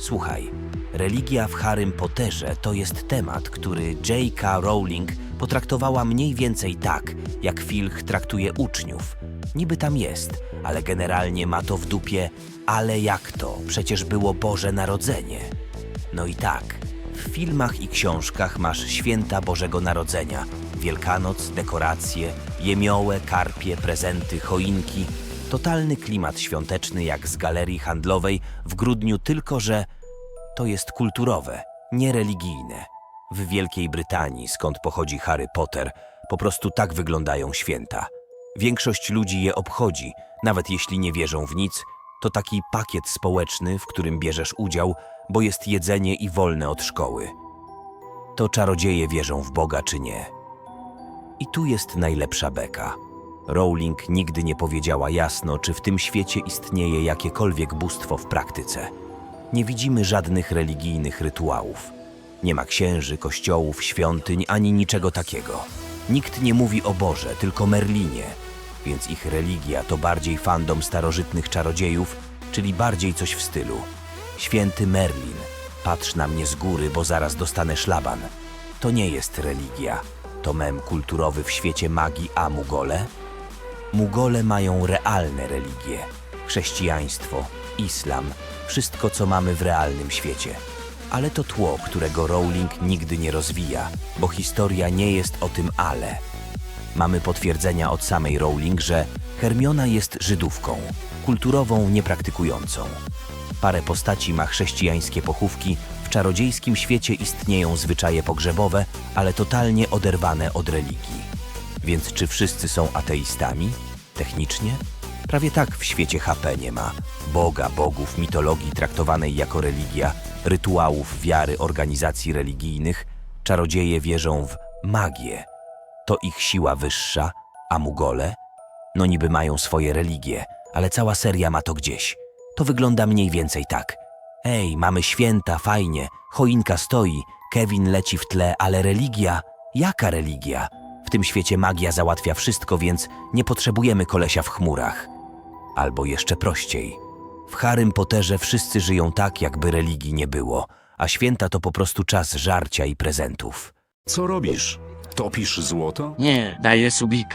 Słuchaj, religia w Harrym Potterze to jest temat, który J.K. Rowling potraktowała mniej więcej tak, jak Filch traktuje uczniów. Niby tam jest, ale generalnie ma to w dupie, ale jak to? Przecież było Boże Narodzenie. No i tak, w filmach i książkach masz święta Bożego Narodzenia, Wielkanoc, dekoracje, jemiołę, karpie, prezenty, choinki. Totalny klimat świąteczny jak z galerii handlowej w grudniu, tylko że to jest kulturowe, nie religijne. W Wielkiej Brytanii, skąd pochodzi Harry Potter, po prostu tak wyglądają święta. Większość ludzi je obchodzi, nawet jeśli nie wierzą w nic, to taki pakiet społeczny, w którym bierzesz udział, bo jest jedzenie i wolne od szkoły. To czarodzieje wierzą w Boga czy nie. I tu jest najlepsza beka. Rowling nigdy nie powiedziała jasno, czy w tym świecie istnieje jakiekolwiek bóstwo w praktyce. Nie widzimy żadnych religijnych rytuałów. Nie ma księży, kościołów, świątyń ani niczego takiego. Nikt nie mówi o Boże, tylko Merlinie, więc ich religia to bardziej fandom starożytnych czarodziejów, czyli bardziej coś w stylu. Święty Merlin, patrz na mnie z góry, bo zaraz dostanę szlaban. To nie jest religia, to mem kulturowy w świecie magii, a Mugole? Mugole mają realne religie. Chrześcijaństwo, islam, wszystko co mamy w realnym świecie. Ale to tło, którego Rowling nigdy nie rozwija, bo historia nie jest o tym ale. Mamy potwierdzenia od samej Rowling, że Hermiona jest Żydówką, kulturową, niepraktykującą. Parę postaci ma chrześcijańskie pochówki, w czarodziejskim świecie istnieją zwyczaje pogrzebowe, ale totalnie oderwane od religii. Więc czy wszyscy są ateistami? Technicznie? Prawie tak w świecie HP nie ma. Boga, bogów, mitologii traktowanej jako religia, rytuałów, wiary, organizacji religijnych. Czarodzieje wierzą w magię. To ich siła wyższa, a Mugole? No niby mają swoje religie, ale cała seria ma to gdzieś. To wygląda mniej więcej tak. Ej, mamy święta, fajnie, choinka stoi, Kevin leci w tle, ale religia? Jaka religia? W tym świecie magia załatwia wszystko, więc nie potrzebujemy kolesia w chmurach. Albo jeszcze prościej. W Harrym Potterze wszyscy żyją tak, jakby religii nie było, a święta to po prostu czas żarcia i prezentów. Co robisz? Topisz złoto? Nie, daję subika.